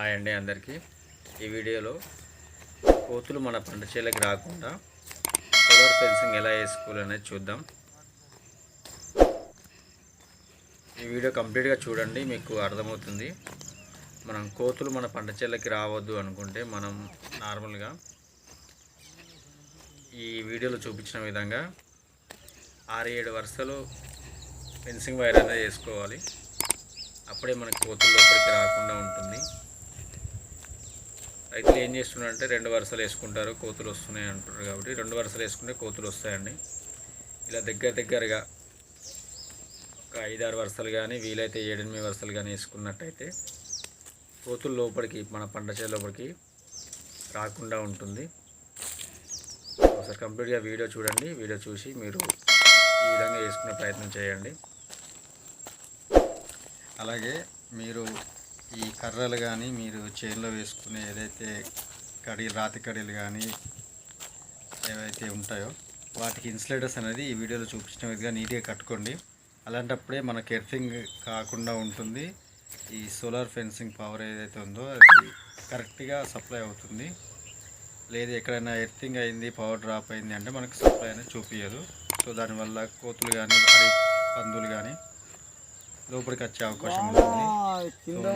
Hi అండి అందరికీ. ఈ వీడియోలో కోతులు మన పంట చేలకి రాకుండా సోలార్ ఫెన్సింగ్ ఎలా వేసుకోవాలనేది చూద్దాం. ఈ వీడియో కంప్లీట్గా చూడండి మీకు అర్థమవుతుంది. మనం కోతులు మన పంట చేలకి రావద్దు అనుకుంటే మనం నార్మల్గా ఈ వీడియోలో చూపించిన విధంగా ఆరు ఏడు వరుసలు ఫెన్సింగ్ వైర్ అనేది వేసుకోవాలి. అప్పుడే మనకు కోతులు లోపలికి రాకుండా ఉంటుంది. ఏం చేస్తున్నారంటే రెండు వరుసలు వేసుకుంటారు కోతులు వస్తున్నాయి అంటారు కాబట్టి రెండు వరుసలు వేసుకుంటే కోతులు వస్తాయండి. ఇలా దగ్గర దగ్గరగా ఒక ఐదారు వరుసలు కానీ వీలైతే ఏడెనిమిది వరుసలు కానీ వేసుకున్నట్టయితే కోతులు లోపలికి మన పంట చేల లోపలికి రాకుండా ఉంటుంది. ఒకసారి కంప్లీట్గా వీడియో చూడండి. వీడియో చూసి మీరు ఈ విధంగా వేసుకునే ప్రయత్నం చేయండి. అలాగే మీరు ఈ కర్రలు కానీ మీరు చేనులో వేసుకునే ఏదైతే కడి రాతి కడీలు కానీ ఏవైతే ఉంటాయో వాటికి ఇన్సులేటర్స్ అనేది ఈ వీడియోలో చూపించిన విధంగా నీట్గా కట్టుకోండి. అలాంటప్పుడే మనకి ఎర్తింగ్ కాకుండా ఉంటుంది. ఈ సోలార్ ఫెన్సింగ్ పవర్ ఏదైతే ఉందో అది కరెక్ట్గా సప్లై అవుతుంది. లేదు ఎక్కడైనా ఎర్తింగ్ అయింది పవర్ డ్రాప్ అయింది అంటే మనకు సప్లై అనేది చూపించదు సో దానివల్ల కోతులు కానీ పందులు కానీ లోపలికి వచ్చే అవకాశం ఉంటుంది.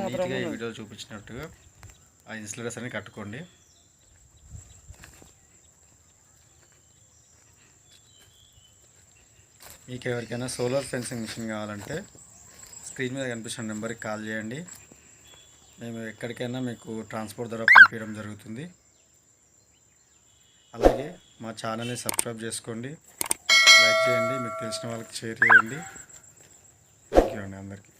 నీట్గా ఈ వీడియోలో చూపించినట్టుగా ఆ ఇన్సులేటర్స్ అని కట్టుకోండి. మీకు ఎవరికైనా సోలార్ ఫెన్సింగ్ మిషన్ కావాలంటే స్క్రీన్ మీద కనిపిస్తున్న నెంబర్కి కాల్ చేయండి. మేము ఎక్కడికైనా మీకు ట్రాన్స్పోర్ట్ ద్వారా పంపించడం జరుగుతుంది. అలాగే మా ఛానల్ని సబ్స్క్రైబ్ చేసుకోండి. లైక్ చేయండి. మీకు తెలిసిన వాళ్ళకి షేర్ చేయండి. అందరికీ.